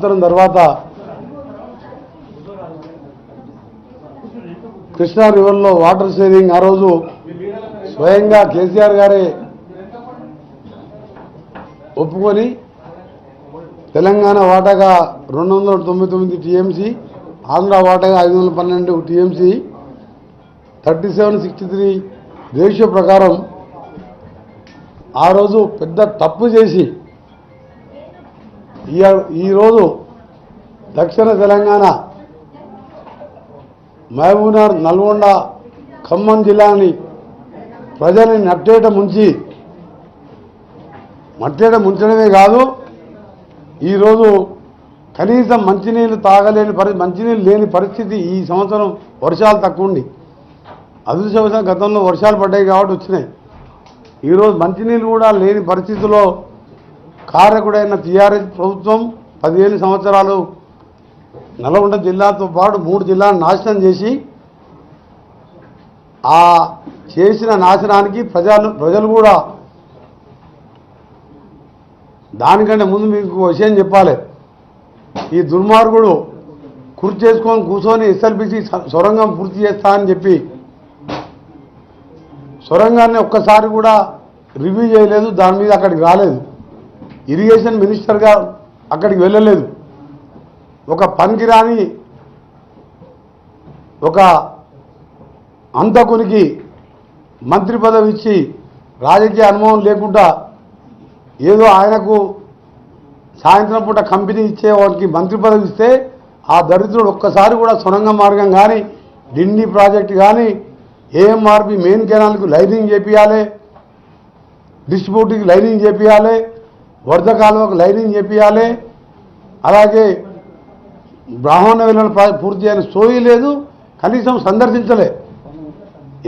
సంవత్సరం తర్వాత Krishna రివర్లో water sharing ఆ రోజు స్వయంగా కేసీఆర్ గారే ఒప్పుకొని తెలంగాణ వాటాగా రెండు వందల తొంభై తొమ్మిది టీఎంసీ ఆంధ్ర వాటాగా ఐదు వందల పన్నెండు TMC thirty seven sixty three ratio ప్రకారం ఆ రోజు పెద్ద తప్పు చేసి ఈరోజు దక్షిణ తెలంగాణ మహబూబ్నగర్ నల్గొండ ఖమ్మం జిల్లాని ప్రజల్ని నట్టేట ముంచి మట్టేట ముంచడమే కాదు ఈరోజు కనీసం మంచినీళ్ళు తాగలేని పరి మంచినీళ్ళు లేని పరిస్థితి ఈ సంవత్సరం వర్షాలు తక్కువ ఉండి అదృష్టవశాలు గతంలో వర్షాలు పడ్డాయి కాబట్టి వచ్చినాయి. ఈరోజు మంచినీళ్ళు కూడా లేని పరిస్థితిలో కారకుడైన టీఆర్ఎస్ ప్రభుత్వం పదిహేను సంవత్సరాలు నల్గొండ జిల్లాతో పాటు మూడు జిల్లాలను నాశనం చేసి ఆ చేసిన నాశనానికి ప్రజలు ప్రజలు కూడా దానికంటే ముందు మీకు విషయం చెప్పాలి. ఈ దుర్మార్గుడు కుర్చీ చేసుకొని కూర్చొని ఎస్ఎల్పిసి సొరంగం పూర్తి చేస్తా అని చెప్పి సొరంగాన్ని ఒక్కసారి కూడా రివ్యూ చేయలేదు దాని మీద అక్కడికి రాలేదు. ఇరిగేషన్ మినిస్టర్గా అక్కడికి వెళ్ళలేదు. ఒక పనికిరాని ఒక అంతకునికి మంత్రి పదవి ఇచ్చి రాజకీయ అనుభవం లేకుండా ఏదో ఆయనకు సాయంత్రం పూట కంపెనీ ఇచ్చే వారికి మంత్రి పదవి ఇస్తే ఆ దరిద్రుడు ఒక్కసారి కూడా సొరంగ మార్గం కానీ డిండి ప్రాజెక్ట్ కానీ ఏఎంఆర్పి మెయిన్ కెనాల్కు లైనింగ్ చేపియాలి డిస్ట్రిబ్యూటర్కి లైనింగ్ చేపియాలి వరద కాలువకు లైనింగ్ చేపియాలి అలాగే బ్రాహ్మణ విలువలు పూర్తి చేయని సోయి లేదు కనీసం సందర్శించలే.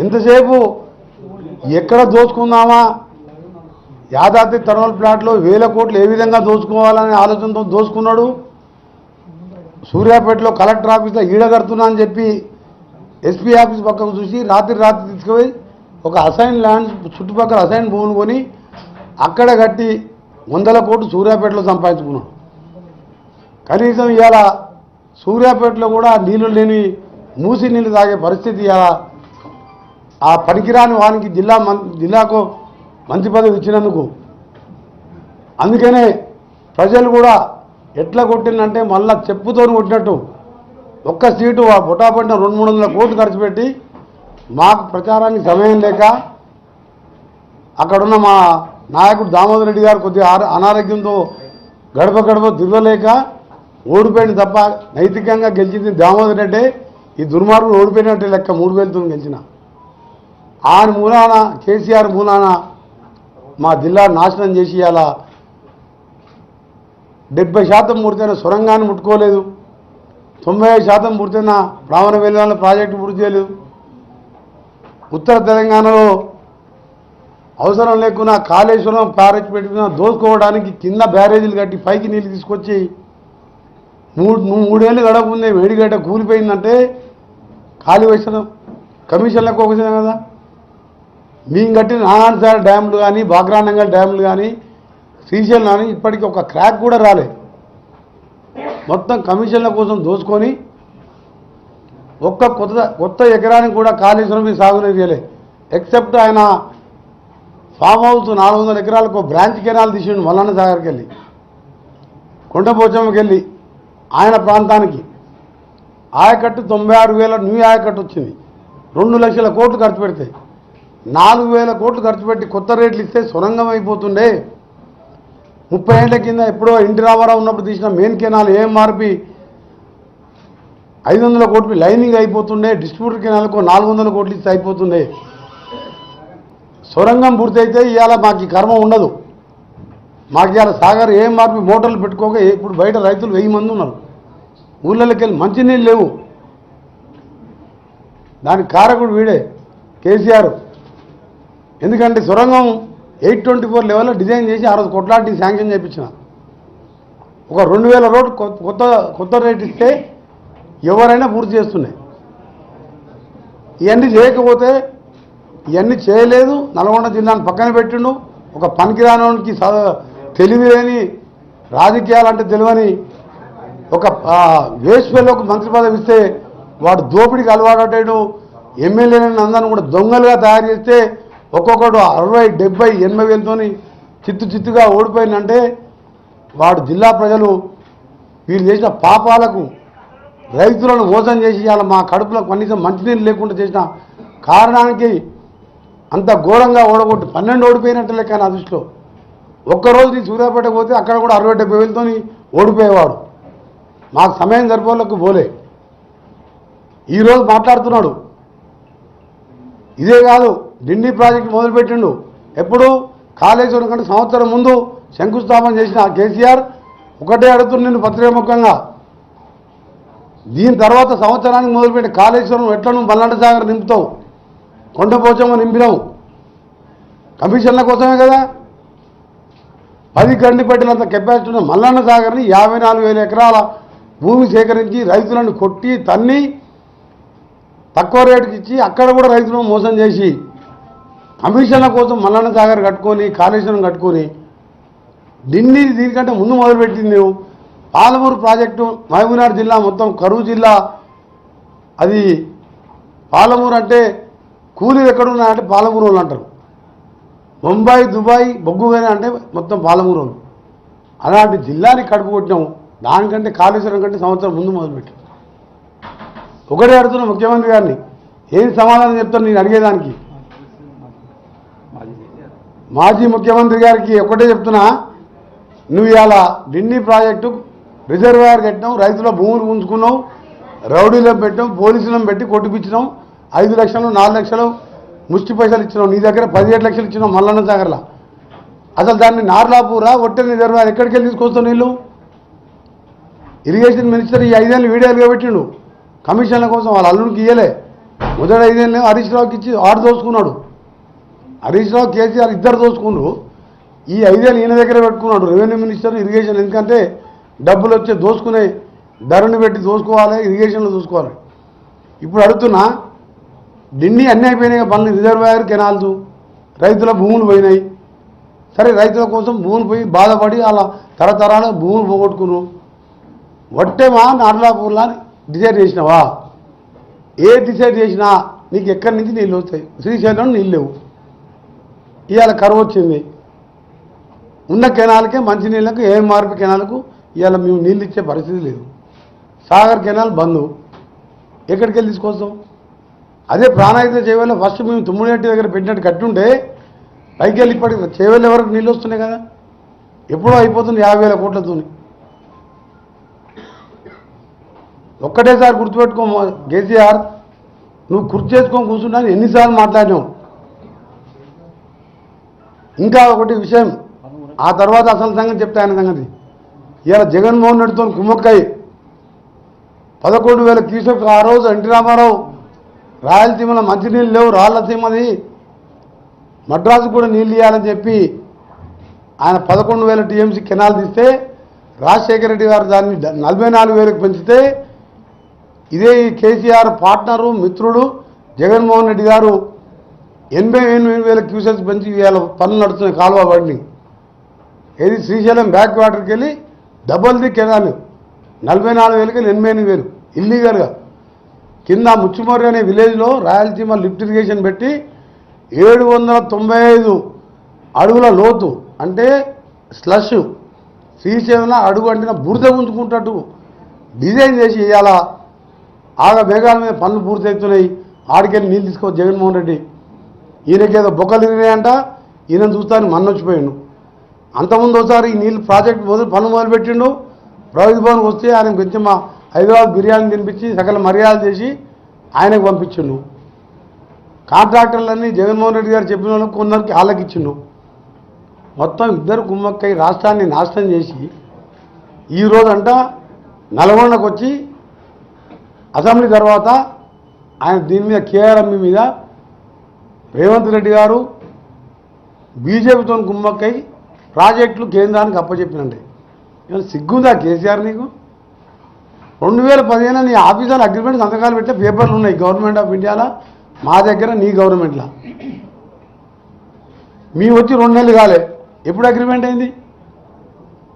ఎంతసేపు ఎక్కడ దోచుకుందామా? యాదాద్రి థర్మల్ ప్లాంట్లో వేల కోట్లు ఏ విధంగా దోచుకోవాలనే ఆలోచనతో దోచుకున్నాడు. సూర్యాపేటలో కలెక్టర్ ఆఫీస్లో ఈడగడుతున్నా అని చెప్పి ఎస్పీ ఆఫీస్ పక్కకు చూసి రాత్రి రాత్రి తీసుకుపోయి ఒక అసైన్ ల్యాండ్ చుట్టుపక్కల అసైన్ భూమిని కొని అక్కడ కట్టి వందల కోట్లు సూర్యాపేటలో సంపాదించుకున్నాడు కనీసం ఇవాళ సూర్యాపేటలో కూడా నీళ్ళు లేని మూసి నీళ్ళు తాగే పరిస్థితి ఇవాళ ఆ పనికిరాని వానికి జిల్లా మం జిల్లాకు మంత్రి పదవి ఇచ్చినందుకు. అందుకనే ప్రజలు కూడా ఎట్లా కొట్టిందంటే మళ్ళా చెప్పుతో కొట్టినట్టు. ఒక్క సీటు ఆ బొటాపట్టిన రెండు మూడు వందల కోట్లు ఖర్చు పెట్టి మాకు ప్రచారానికి సమయం లేక అక్కడున్న మా నాయకుడు దామోదర్ రెడ్డి గారు కొద్దిగా అనారోగ్యంతో గడప గడప తిరగలేక ఓడిపోయింది తప్ప నైతికంగా గెలిచింది దామోదర్ రెడ్డి. ఈ దుర్మార్గులు ఓడిపోయినట్టే లెక్క మూడు వేలతో గెలిచిన. ఆయన మూలాన కేసీఆర్ మూలాన మా జిల్లా నాశనం చేసి అలా డెబ్బై శాతం పూర్తయిన సొరంగాన్ని ముట్టుకోలేదు. తొంభై ఐదు శాతం పూర్తయిన బ్రాహ్మణ వెల్లువల ప్రాజెక్టు పూర్తి చేయలేదు. ఉత్తర తెలంగాణలో అవసరం లేకున్నా కాళేశ్వరం బ్యారేజ్ పెట్టుకున్న దోసుకోవడానికి కింద బ్యారేజీలు కట్టి పైకి నీళ్ళు తీసుకొచ్చి మూడు నువ్వు మూడేళ్ళు గడపకుందే వేడిగడ్డ కూలిపోయిందంటే ఖాళీ వేసడం కమిషన్లకు ఒకసారి కదా. మేము కట్టిన నారాయణసాగర్ డ్యాములు కానీ బాగ్రానంగల్ డ్యాములు కానీ శ్రీశైలం కానీ ఇప్పటికీ ఒక క్రాక్ కూడా రాలే. మొత్తం కమిషన్ల కోసం దోచుకొని ఒక్క కొత్త కొత్త ఎకరానికి కూడా కాళేశ్వరం మీద సాగునీరు చేయలేదు ఎక్సెప్ట్ ఆయన ఫామ్ హౌస్ నాలుగు వందల ఎకరాలకు బ్రాంచ్ కెనాల్ తీసిండు మల్లన్న సాగర్కి వెళ్ళి కొండపోచమ్మకి వెళ్ళి ఆయన ప్రాంతానికి. ఆయకట్టు తొంభై ఆరు వేల న్యూ ఆయకట్టు వచ్చింది. రెండు లక్షల కోట్లు ఖర్చు పెడితే. నాలుగు వేల కోట్లు ఖర్చు పెట్టి కొత్త రేట్లు ఇస్తే సొరంగం అయిపోతుండే. ముప్పై ఏళ్ళ కింద ఎప్పుడో ఇంటి రామారావు ఉన్నప్పుడు తీసిన మెయిన్ కెనాల్ ఏం మార్పి ఐదు వందల కోట్లు లైనింగ్ అయిపోతుండే. డిస్ట్రిబ్యూటర్ కెనాల్కు నాలుగు వందల కోట్లు ఇస్తే అయిపోతుండే. సొరంగం పూర్తయితే ఇవాళ మాకు కర్మ ఉండదు. మాకు ఇవాళ సాగర్ ఏం మార్పి మోటార్లు పెట్టుకోక ఇప్పుడు బయట రైతులు వెయ్యి మంది ఉన్నారు. ఊళ్ళకి వెళ్ళి మంచినీళ్ళు లేవు. దానికి కారకుడు వీడే కేసీఆర్. ఎందుకంటే సొరంగం ఎయిట్ ట్వంటీ ఫోర్ లెవెల్లో డిజైన్ చేసి ఆ రోజు కొట్లాంటి శాంక్షన్ చేయించిన ఒక రెండు వేల రోడ్డు కొత్త కొత్త రేట్ ఇస్తే ఎవరైనా పూర్తి చేస్తున్నాయి. ఇవన్నీ చేయకపోతే ఇవన్నీ చేయలేదు. నల్గొండ జిల్లాను పక్కన పెట్టిండు. ఒక పనికిరానోనికి స తెలివి లేని రాజకీయాలంటే తెలివని ఒక వేస్ట్ ఒక మంత్రి పదవి ఇస్తే వాడు దోపిడీకి అలవాటు ఎమ్మెల్యేలను అందరిని కూడా దొంగలుగా తయారు చేస్తే ఒక్కొక్కడు అరవై డెబ్బై ఎనభై వేలతో చిత్తు చిత్తుగా ఓడిపోయిందంటే వాడు జిల్లా ప్రజలు వీళ్ళు చేసిన పాపాలకు రైతులను మోసం చేసి ఇవాళ మా కడుపులో కనీసం మంచినీళ్ళు లేకుండా చేసిన కారణానికి అంత ఘోరంగా ఓడగొట్టి పన్నెండు ఓడిపోయినట్టు లెక్క నా దృష్టిలో. ఒక్కరోజు నీ సూర్యాపేట పోతే అక్కడ కూడా అరవై డెబ్బై వేలతో ఓడిపోయేవాడు. మాకు సమయం సరిపోలకు పోలే. ఈరోజు మాట్లాడుతున్నాడు. ఇదే కాదు డిండి ప్రాజెక్ట్ మొదలుపెట్టిండు. ఎప్పుడు? కాళేశ్వరం కంటే సంవత్సరం ముందు శంకుస్థాపన చేసిన కేసీఆర్ ఒకటే అడుగుతున్న నేను పత్రికాముఖంగా. దీని తర్వాత సంవత్సరానికి మొదలుపెట్టి కాళేశ్వరం ఎట్లను మల్లాండ సాగర్ నింపుతావు. కొండపోచమ్మ నింపినావు. కమిషన్ల కోసమే కదా? పది గండి పెట్టినంత కెపాసిటీ ఉన్న మల్లన్న సాగర్ని యాభై నాలుగు వేల ఎకరాల భూమి సేకరించి రైతులను కొట్టి తన్ని తక్కువ రేటుకి ఇచ్చి అక్కడ కూడా రైతులను మోసం చేసి కమిషన్ల కోసం మల్లన్న సాగర్ కట్టుకొని కాళేశ్వరం కట్టుకొని ఢిల్లీ దీనికంటే ముందు మొదలుపెట్టింది నువ్వు. పాలమూరు ప్రాజెక్టు మహబూబ్నగర్ జిల్లా మొత్తం కరువు జిల్లా. అది పాలమూరు అంటే కూలీలు ఎక్కడున్నాయంటే పాలమూరు వాళ్ళు అంటారు. ముంబై దుబాయ్ బొగ్గుగానే అంటే మొత్తం పాలమూరు వాళ్ళు అలాంటి జిల్లాని కడుపు కొట్టినాము దానికంటే కాళేశ్వరం కంటే సంవత్సరం ముందు మొదలుపెట్టాం. ఒకటే అడుగుతున్న ముఖ్యమంత్రి గారిని ఏం సమాధానం చెప్తాను నేను అడిగేదానికి? మాజీ ముఖ్యమంత్రి గారికి ఒకటే చెప్తున్నా నువ్వు ఇవాళ ఢిల్లీ ప్రాజెక్టు రిజర్వాయర్ కట్టినావు రైతుల భూములు ఉంచుకున్నావు రౌడీలను పెట్టాం పోలీసులను పెట్టి కొట్టిపించినావు ఐదు లక్షలు నాలుగు లక్షలు ముష్టి పైసలు ఇచ్చినావు. నీ దగ్గర పదిహేడు లక్షలు ఇచ్చినావు మల్లన్న దగ్గరలో అసలు దాన్ని నార్లాపూరా ఒట్టెల రిజర్వాయర్ ఎక్కడికి వెళ్ళి తీసుకొస్తావు నీళ్ళు? ఇరిగేషన్ మినిస్టర్ ఈ ఐదేళ్ళు వీడియోలుగా పెట్టిండు కమిషన్ల కోసం వాళ్ళ అల్లుడికి ఇయ్యలే. మొదటి ఐదేళ్ళు హరీష్ రావుకి ఇచ్చి ఆడు దోసుకున్నాడు. హరీష్ రావు కేసీఆర్ ఇద్దరు దోసుకున్నారు. ఈ ఐదేళ్ళు ఈయన దగ్గర పెట్టుకున్నాడు. రెవెన్యూ మినిస్టర్ ఇరిగేషన్ ఎందుకంటే డబ్బులు వచ్చే దోసుకునే ధరని పెట్టి దోసుకోవాలి ఇరిగేషన్లో దోసుకోవాలి. ఇప్పుడు అడుగుతున్నా నిండి అన్నీ అయిపోయినాయి కదా పనులు రిజర్వాయర్ కెనాల్స్ రైతుల భూములు పోయినాయి. సరే రైతుల కోసం భూములు పోయి బాధపడి అలా తరతరాలు భూములు పోగొట్టుకున్నావు వట్టేమా నార్లాపూర్లా డిసైడ్ చేసినావా? ఏ డిసైడ్ చేసినా నీకు ఎక్కడి నుంచి నీళ్ళు వస్తాయి? శ్రీశైలం నీళ్ళు లేవు. ఇవాళ కరువు వచ్చింది. ఉన్న కెనాల్కే మంచి నీళ్ళకు ఏ మార్పు కెనాలకు ఇవాళ మేము నీళ్ళు ఇచ్చే పరిస్థితి లేదు. సాగర్ కెనాల్ బంద్. ఎక్కడికి వెళ్ళి తీసుకొస్తాం? అదే ప్రాణాయుధ చేవెళ్ళ ఫస్ట్ మేము తుమ్ముడేటి దగ్గర పెట్టినట్టు కట్టుంటే పైకి వెళ్ళి ఇప్పటికి చేవెళ్ళ వరకు నీళ్ళు వస్తున్నాయి కదా? ఎప్పుడో అయిపోతుంది యాభై వేల కోట్లతో ఒక్కటేసారి గుర్తుపెట్టుకో కేసీఆర్ నువ్వు గుర్తు చేసుకొని కూర్చున్నా ఎన్నిసార్లు మాట్లాడినావు. ఇంకా ఒకటి విషయం ఆ తర్వాత అసలు సంగతి చెప్తా ఆయన సంగతి. ఇలా జగన్మోహన్ రెడ్డితో కుమ్మక్కై పదకొండు వేల క్యూసెక్ ఆ రోజు ఎన్టీ రామారావు రాయలసీమలో మంచినీళ్ళు లేవు రాళ్ళసీమది మద్రాసు కూడా నీళ్ళు ఇవ్వాలని చెప్పి ఆయన పదకొండు వేల టీఎంసీ కెనాల్ తీస్తే రాజశేఖర రెడ్డి గారు దాన్ని నలభై నాలుగు వేలకు పెంచితే ఇదే ఈ కేసీఆర్ పార్ట్నరు మిత్రుడు జగన్మోహన్ రెడ్డి గారు ఎనభై ఎనిమిది వేల క్యూసెస్ పెంచి ఇవాళ పనులు నడుస్తున్నాయి కాలువ బండి ఏది శ్రీశైలం బ్యాక్ వాటర్కి వెళ్ళి డబల్ ది కెనాల్. నలభై నాలుగు వేలకి వెళ్ళి ఎనభై ఎనిమిది వేలు. ఇల్లీగల్గా కింద ముచ్చుమర్రి అనే విలేజ్లో రాయలసీమ లిఫ్ట్ ఇరిగేషన్ పెట్టి ఏడు వందల తొంభై ఐదు అడుగుల లోతు అంటే స్లష్ శ్రీశైలం అడుగు అంటిన బురద ఉంచుకుంటట్టు డిజైన్ చేసి ఇవాళ ఆగ మేఘాల మీద పనులు పూర్తవుతున్నాయి ఆడికెళ్ళి నీళ్ళు తీసుకో జగన్మోహన్ రెడ్డి. ఈయనకేదో బొక్కలు తిరిగినాయంట. ఈయన చూస్తాను మన్నొచ్చిపోయాడు. అంతకుముందు ఒకసారి ఈ నీళ్ళు ప్రాజెక్ట్ మొదలు పనులు మొదలుపెట్టిండు. ప్రగతి భవన్కి వస్తే ఆయన కొంచెం మా హైదరాబాద్ బిర్యానీ తినిపించి సకల మర్యాద చేసి ఆయనకు పంపించిండు. కాంట్రాక్టర్లన్నీ జగన్మోహన్ రెడ్డి గారు చెప్పిన వాళ్ళకి కొందరికి ఆలకిచ్చిండు. మొత్తం ఇద్దరు కుమ్మక్కై రాష్ట్రాన్ని నాశనం చేసి ఈ రోజంట నల్గొండకు వచ్చి అసెంబ్లీ తర్వాత ఆయన దీని మీద కేఆర్ఎంఈ మీద రేవంత్ రెడ్డి గారు బీజేపీతో కుమ్మక్కై ప్రాజెక్టులు కేంద్రానికి అప్పచెప్పినండి. సిగ్గుందా కేసీఆర్ నీకు? రెండు వేల పదిహేను నీ ఆఫీసర్ అగ్రిమెంట్ సంతకాలు పెట్టే పేపర్లు ఉన్నాయి గవర్నమెంట్ ఆఫ్ ఇండియాలో మా దగ్గర నీ గవర్నమెంట్లో. మీ వచ్చి రెండు నెలలు కాలే. ఎప్పుడు అగ్రిమెంట్ అయింది?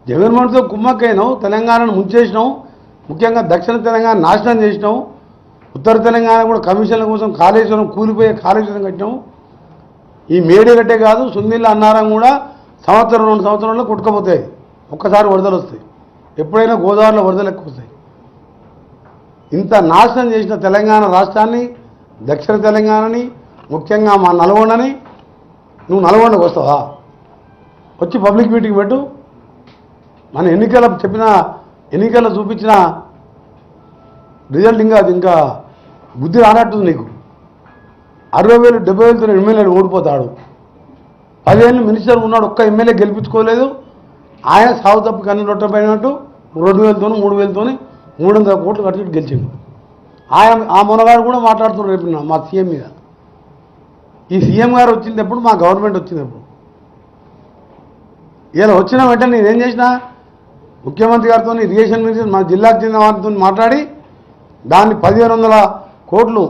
జగన్మోహన్తో కుమ్మక్కైనావు తెలంగాణను ముంచేసినావు ముఖ్యంగా దక్షిణ తెలంగాణ నాశనం చేసినాం ఉత్తర తెలంగాణ కూడా కమిషన్ల కోసం కాళేశ్వరం కూలిపోయే కాళేశ్వరం కట్టినాము ఈ మేడిగడ్డే కాదు సుందిల్ల అన్నారం కూడా సంవత్సరం రెండు సంవత్సరాల్లో కొట్టుకపోతాయి. ఒక్కసారి వరదలు వస్తాయి. ఎప్పుడైనా గోదావరిలో వరదలు ఎక్కువ వస్తాయి. ఇంత నాశనం చేసిన తెలంగాణ రాష్ట్రాన్ని దక్షిణ తెలంగాణని ముఖ్యంగా మా నల్గొండని నువ్వు నల్గొండకు వస్తావా? వచ్చి పబ్లిక్ మీటింగ్ పెట్టు. మన ఎన్నికల చెప్పిన ఎన్నికల్లో చూపించిన రిజల్ట్ ఇంకా అది ఇంకా బుద్ధి రానట్టుంది నీకు. అరవై వేలు డెబ్బై వేలతో ఎమ్మెల్యేలు ఓడిపోతాడు. పదిహేను మినిస్టర్ ఉన్నాడు ఒక్క ఎమ్మెల్యే గెలిపించుకోలేదు. ఆయన సాగు తప్పు కన్ను రొట్టపోయినట్టు రెండు వేలతోని మూడు వేలతోని మూడు వందల కోట్లు ఖర్చు పెట్టి గెలిచిండు. ఆయన ఆ మునగాడు కూడా మాట్లాడుతున్నారు రేపు మా సీఎం మీద. ఈ సీఎం గారు వచ్చినప్పుడు మా గవర్నమెంట్ వచ్చినప్పుడు. ఇలా వచ్చిన వెంటనే నేనేం చేసిన ముఖ్యమంత్రి గారితో ఇరిగేషన్ మినిస్టర్ మా జిల్లాకు చెందిన వారితో మాట్లాడి దాన్ని పదిహేను వందల కోట్లు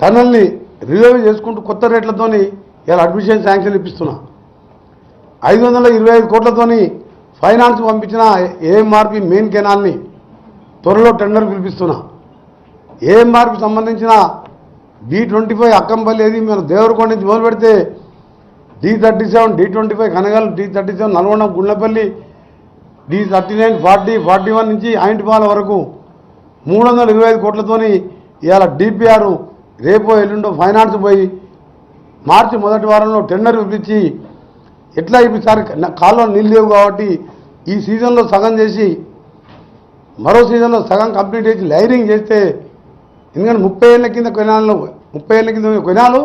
టన్నల్ని రిజర్వ్ చేసుకుంటూ కొత్త రేట్లతోని ఇలా అడ్మిషన్ శాంక్షన్ ఇప్పిస్తున్నా. ఐదు వందల ఇరవై ఐదు కోట్లతోని ఫైనాన్స్ పంపించిన ఏఎంఆర్పి మెయిన్ కెనాల్ని త్వరలో టెండర్ పిలిపిస్తున్నా. ఏఎంఆర్పి సంబంధించిన డి ట్వంటీ ఫైవ్ అక్కంపల్లి ఏది మీరు దేవరకొండ నుంచి మొదలు పెడితే D thirty seven D twenty five Kanagal D thirty seven Nalgonda Gundlapalli D thirty nine forty forty one నుంచి ఆయింటిపాల వరకు మూడు వందల ఇరవై ఐదు కోట్లతోని ఇవాళ డిపిఆర్ రేపో ఎల్లుండో ఫైనాన్స్ పోయి మార్చి మొదటి వారంలో టెండర్ పిలిపించి ఎట్లా ఈసారి కాలంలో నీళ్ళు లేవు కాబట్టి ఈ సీజన్లో సగం చేసి మరో సీజన్లో సగం కంప్లీట్ చేసి లైరింగ్ చేస్తే ఎందుకంటే ముప్పై ఏళ్ళ కింద కొనాలు ముప్పై ఏళ్ళ కింద కొనాలు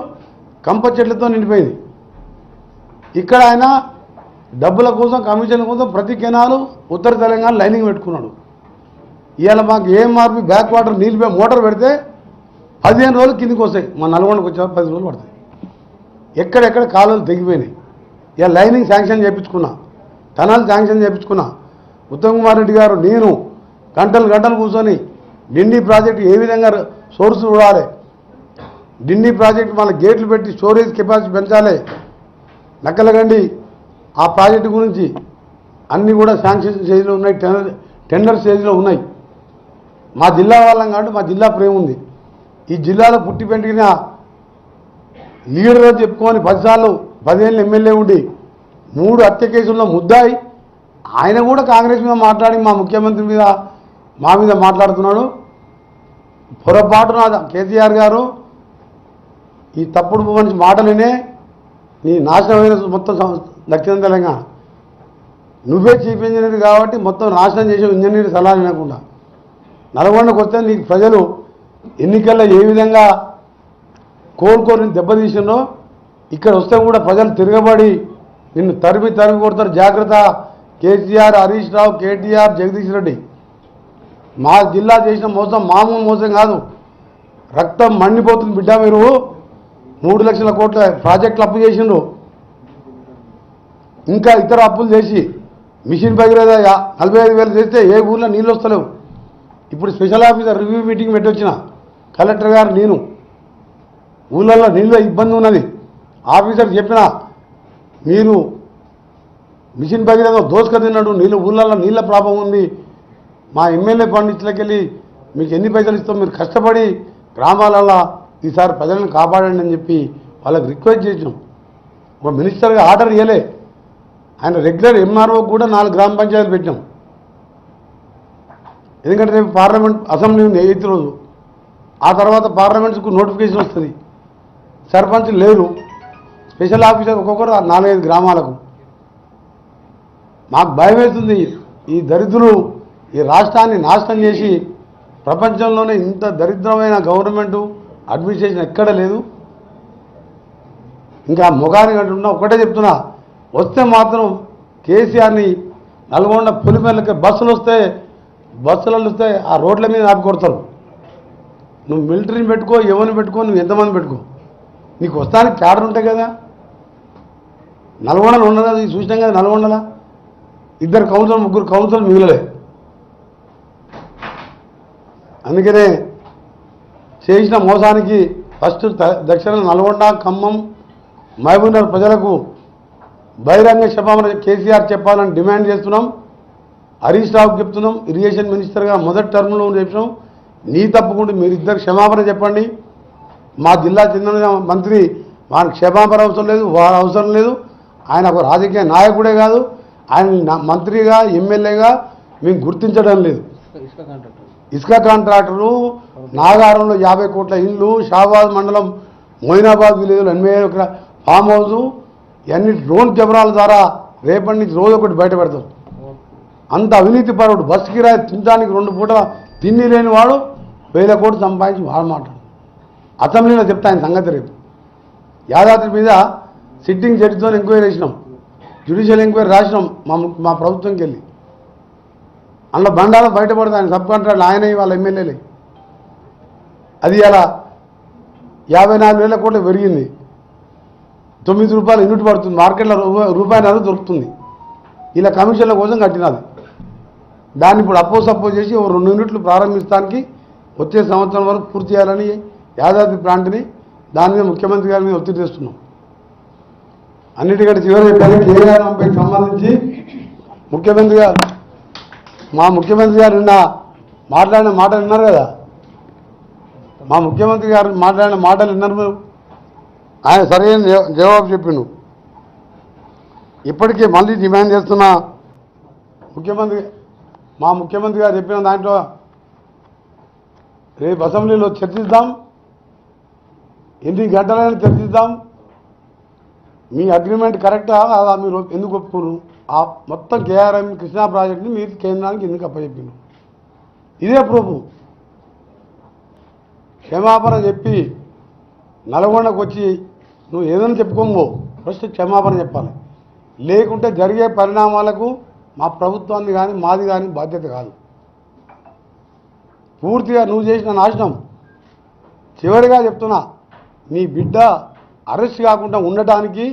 కంప చెట్లతో నిండిపోయింది. ఇక్కడ ఆయన డబ్బుల కోసం కమిషన్ల కోసం ప్రతి కెనాలు ఉత్తర తెలంగాణ లైనింగ్ పెట్టుకున్నాడు. ఇవాళ మాకు ఏం మార్పు బ్యాక్ వాటర్ నీళ్ళు మోటార్ పెడితే పదిహేను రోజులు కిందికి వస్తాయి. మా నల్గొండకు వచ్చే పది రోజులు పడతాయి. ఎక్కడెక్కడ కాలువలు తెగిపోయినాయి. ఇక లైనింగ్ శాంక్షన్ చేయించుకున్నా టనల్ శాంక్షన్ చేయించుకున్నా. ఉత్తమ్ కుమార్ రెడ్డి గారు నేను గంటలు గంటలు కూర్చొని డిండి ప్రాజెక్టు ఏ విధంగా సోర్స్ చూడాలి? డిండి ప్రాజెక్టు మళ్ళీ గేట్లు పెట్టి స్టోరేజ్ కెపాసిటీ పెంచాలి. నక్కలగండి ఆ ప్రాజెక్టు గురించి అన్నీ కూడా శాంక్షన్ స్టేజ్లో ఉన్నాయి టెండర్ టెండర్ స్టేజ్లో ఉన్నాయి. మా జిల్లా వాళ్ళం కాబట్టి మా జిల్లా ప్రేమ ఉంది. ఈ జిల్లాలో పుట్టి పెంటిన లీడర్ అని చెప్పుకొని పదిసార్లు పదిహేను ఎమ్మెల్యే ఉండి మూడు హత్య కేసుల్లో ముద్దాయి. ఆయన కూడా కాంగ్రెస్ మీద మాట్లాడి మా ముఖ్యమంత్రి మీద మా మీద మాట్లాడుతున్నాడు. పొరపాటున కేసీఆర్ గారు ఈ తప్పుడు మనిషి మాటలనే నీ నాశనమైన మొత్తం దక్షిణ తెలంగాణ. నువ్వే చీఫ్ ఇంజనీర్ కాబట్టి మొత్తం నాశనం చేసే ఇంజనీర్ సలహా వినకుండా. నల్గొండకు వస్తే నీకు ప్రజలు ఎన్నికల్లో ఏ విధంగా కోరుకోరిని దెబ్బతీసినో ఇక్కడ వస్తే కూడా ప్రజలు తిరగబడి నిన్ను తరిమి తరిమి కొడతారు. జాగ్రత్త కేసీఆర్ హరీష్ రావు కేటీఆర్ జగదీష్ రెడ్డి. మా జిల్లా చేసిన మోసం మామూలు మోసం కాదు. రక్తం మండిపోతుంది బిడ్డ మీరు. మూడు లక్షల కోట్ల ప్రాజెక్టులు అప్పు చేసిండ్రు. ఇంకా ఇతర అప్పులు చేసి మిషన్ పగిలేదా నలభై ఐదు వేలు చేస్తే ఏ ఊర్లో నీళ్ళు వస్తలేవు. ఇప్పుడు స్పెషల్ ఆఫీసర్ రివ్యూ మీటింగ్ పెట్టొచ్చిన కలెక్టర్ గారు నేను. ఊళ్ళల్లో నీళ్ళ ఇబ్బంది ఉన్నది. ఆఫీసర్ చెప్పిన మీరు మిషన్ పగిలేదో దోసుక తిన్నాడు నీళ్ళు ఊళ్ళల్లో నీళ్ళ ప్రాబ్లం ఉంది. మా ఎమ్మెల్యే పండించలకెళ్ళి మీకు ఎన్ని పైసలు ఇస్తాం మీరు కష్టపడి గ్రామాలలో ఈసారి ప్రజలను కాపాడండి అని చెప్పి వాళ్ళకి రిక్వెస్ట్ చేసాం ఒక మినిస్టర్గా ఆర్డర్ ఇవ్వలే ఆయన రెగ్యులర్ ఎంఆర్ఓ కూడా నాలుగు గ్రామ పంచాయతీలు పెట్టాం. ఎందుకంటే రేపు పార్లమెంట్ అసెంబ్లీ ఉంది ఎయిత్ రోజు. ఆ తర్వాత పార్లమెంట్స్కు నోటిఫికేషన్ వస్తుంది. సర్పంచ్ లేరు. స్పెషల్ ఆఫీసర్ ఒక్కొక్కరు ఆ నాలుగైదు గ్రామాలకు. మాకు భయం వేస్తుంది ఈ దరిద్రులు ఈ రాష్ట్రాన్ని నాశనం చేసి ప్రపంచంలోనే ఇంత దరిద్రమైన గవర్నమెంటు అడ్మినిస్ట్రేషన్ ఎక్కడ లేదు. ఇంకా ముఖానికి అంటున్నా ఒకటే చెప్తున్నా వస్తే మాత్రం కేసీఆర్ని నల్గొండ పులిమెల్లకి బస్సులు వస్తే బస్సులలో వస్తే ఆ రోడ్ల మీద ఆపుకొడతారు నువ్వు మిలిటరీని పెట్టుకో ఎవరిని పెట్టుకో నువ్వు ఎంతమంది పెట్టుకో. నీకు వస్తానికి క్యాడర్ ఉంటాయి కదా. నల్గొండలో ఉండదు చూసినాం కదా నల్గొండలా. ఇద్దరు కౌన్సిల్ ముగ్గురు కౌన్సిల్ మిగిలలే. అందుకనే చేసిన మోసానికి ఫస్ట్ దక్షిణ నల్గొండ ఖమ్మం మహబూబ్నగర్ ప్రజలకు బహిరంగ క్షమాపణ కేసీఆర్ చెప్పాలని డిమాండ్ చేస్తున్నాం. హరీష్ రావుకి చెప్తున్నాం. ఇరిగేషన్ మినిస్టర్గా మొదటి టర్మ్లో చెప్పినాం నీ తప్పకుండా మీరిద్దరు క్షమాపణ చెప్పండి. మా జిల్లా చెందిన మంత్రి వారికి క్షమాపణ అవసరం లేదు వారు అవసరం లేదు. ఆయన ఒక రాజకీయ నాయకుడే కాదు. ఆయన మంత్రిగా ఎమ్మెల్యేగా మేము గుర్తించడం లేదు. ఇసుక కాంట్రాక్టర్ కాంట్రాక్టరు నాగారంలో యాభై కోట్ల ఇల్లు షాబాద్ మండలం మొయినాబాద్ విలేజ్లో ఎనభై ఒక ఫామ్ హౌస్ ఇవన్నీ డ్రోన్ కెమెరాల ద్వారా రేపటి నుంచి రోజు ఒకటి బయటపెడతాం. అంత అవినీతి పరుడు బస్సు కిరాయి తినడానికి రెండు పూట తిండి లేని వాడు వేల కోట్లు సంపాదించి వాడు మాట్లాడు. అసెంబ్లీలో చెప్తా ఆయన సంగతి రేపు. యాదాద్రి మీద సిట్టింగ్ జడ్జితో ఎంక్వైరీ చేసినాం. జ్యుడిషియల్ ఎంక్వైరీ రాసినాం మా మా ప్రభుత్వంకి వెళ్ళి అందులో బండాలు బయటపడదాన్ని సబ్ కాంట్రాక్ట్ ఆయన వాళ్ళ ఎమ్మెల్యేలే. అది అలా యాభై నాలుగు వేల కోట్లు పెరిగింది. తొమ్మిది రూపాయలు యూనిట్ పడుతుంది మార్కెట్లో రూపాయి రూపాయిన్నర దొరుకుతుంది. ఇలా కమిషన్ల కోసం కట్టినది. దాన్ని ఇప్పుడు అప్పో సప్పో చేసి ఓ రెండు యూనిట్లు ప్రారంభించడానికి వచ్చే సంవత్సరం వరకు పూర్తి చేయాలని యాదాద్రి ప్లాంట్ని దాని మీద ముఖ్యమంత్రి గారి మీద ఒత్తిడి తెస్తున్నాం. అన్నిటికంటే చివరి చెప్పాను కేఆర్ సంబంధించి ముఖ్యమంత్రి గారు మా ముఖ్యమంత్రి గారు నిన్న మాట్లాడిన మాటలు విన్నారు కదా? మా ముఖ్యమంత్రి గారు మాట్లాడిన మాటలు విన్నారు మీరు? ఆయన సరైన జవాబు చెప్పిండు. ఇప్పటికీ మళ్ళీ డిమాండ్ చేస్తున్న ముఖ్యమంత్రి మా ముఖ్యమంత్రి గారు చెప్పిన దాంట్లో రేపు అసెంబ్లీలో చర్చిద్దాం. ఎన్ని గంటలైనా చర్చిద్దాం. మీ అగ్రిమెంట్ కరెక్టా? కాదా మీరు ఎందుకు ఒప్పుకోరు? ఆ మొత్తం కేఆర్ఎం కృష్ణా ప్రాజెక్ట్ని మీరు కేంద్రానికి ఎందుకు అప్పచెప్పిండు ఇదే ప్రభు క్షమాపణ చెప్పి నల్గొండకు వచ్చి నువ్వు ఏదైనా చెప్పుకోమో ఫస్ట్ క్షమాపణ చెప్పాలి. లేకుంటే జరిగే పరిణామాలకు మా ప్రభుత్వాన్ని కానీ మాది కానీ బాధ్యత కాదు. పూర్తిగా నువ్వు చేసిన నాశనం. చివరిగా చెప్తున్నా నీ బిడ్డ అరెస్ట్ కాకుండా ఉండటానికి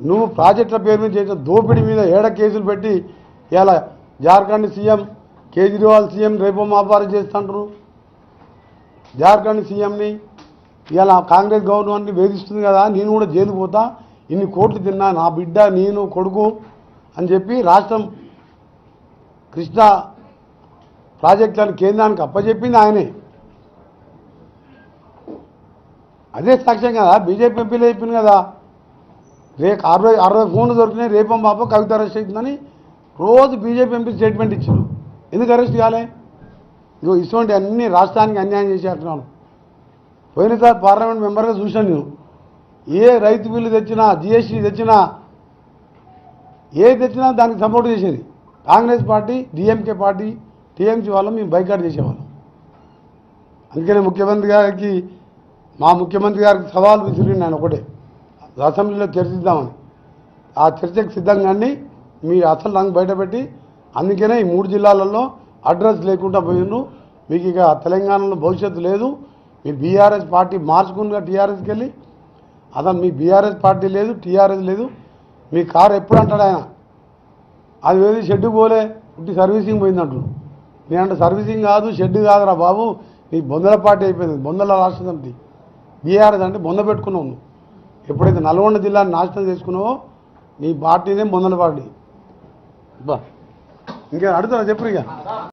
నువ్వు ప్రాజెక్టుల పేరు మీద చేసిన దోపిడీ మీద ఏడ కేసులు పెట్టి ఇలా జార్ఖండ్ సీఎం కేజ్రీవాల్ సీఎం రేపో మాపారం చేస్తుంటారు? జార్ఖండ్ సీఎంని ఇలా కాంగ్రెస్ గవర్నమెంట్ని వేధిస్తుంది కదా నేను కూడా జైలు పోతా ఇన్ని కోట్లు తిన్నా నా బిడ్డ నేను కొడుకు అని చెప్పి రాష్ట్రం కృష్ణా ప్రాజెక్టులను కేంద్రానికి అప్పచెప్పింది ఆయనే. అదే సాక్ష్యం కదా. బీజేపీ ఎంపీలు చెప్పింది కదా. రేపు అరవై అరవై ఫోన్లు దొరికినాయి రేపం పాప కవిత అరెస్ట్ అవుతుందని రోజు బీజేపీ ఎంపీ స్టేట్మెంట్ ఇచ్చారు ఎందుకు అరెస్ట్ కాలే ఇగో ఇటువంటి అన్ని రాష్ట్రానికి అన్యాయం చేసేస్తున్నాను పోయినసారి పార్లమెంట్ మెంబర్గా చూశాను నేను. ఏ రైతు బిల్లు తెచ్చినా జిఎస్టీ తెచ్చినా ఏది తెచ్చినా దానికి సపోర్ట్ చేసేది. Congress party DMK party TMC వాళ్ళం మేము బైకాట్ చేసేవాళ్ళం. అందుకనే ముఖ్యమంత్రి గారికి మా ముఖ్యమంత్రి గారికి సవాల్ విసిరి నేను ఒకటే. అసెంబ్లీలో చర్చిద్దామని. ఆ చర్చకు సిద్ధంగా మీ అసలు నాకు బయటపెట్టి అందుకనే ఈ మూడు జిల్లాలలో అడ్రస్ లేకుండా పోయిండ్రు. మీకు ఇక తెలంగాణలో భవిష్యత్తు లేదు. మీ బీఆర్ఎస్ పార్టీ మార్చుకునిగా టీఆర్ఎస్కి వెళ్ళి. అతను మీ బీఆర్ఎస్ పార్టీ లేదు టీఆర్ఎస్ లేదు. మీ కారు ఎప్పుడు అంటాడు ఆయన? అది వేది షెడ్డు పోలే ఇంటి సర్వీసింగ్ పోయిందంటు నేనంటే సర్వీసింగ్ కాదు షెడ్ కాదురా బాబు. నీ బొందల పార్టీ అయిపోయింది బొందల రాష్ట్ర సమితి. బీఆర్ఎస్ అంటే బొంద పెట్టుకున్నావు నువ్వు. ఎప్పుడైతే నల్గొండ జిల్లాని నాశనం చేసుకున్నావో నీ పార్టీనే బొందల పార్టీ. బా. ఇంకా అడుగుతున్నా చెప్పు ఇక.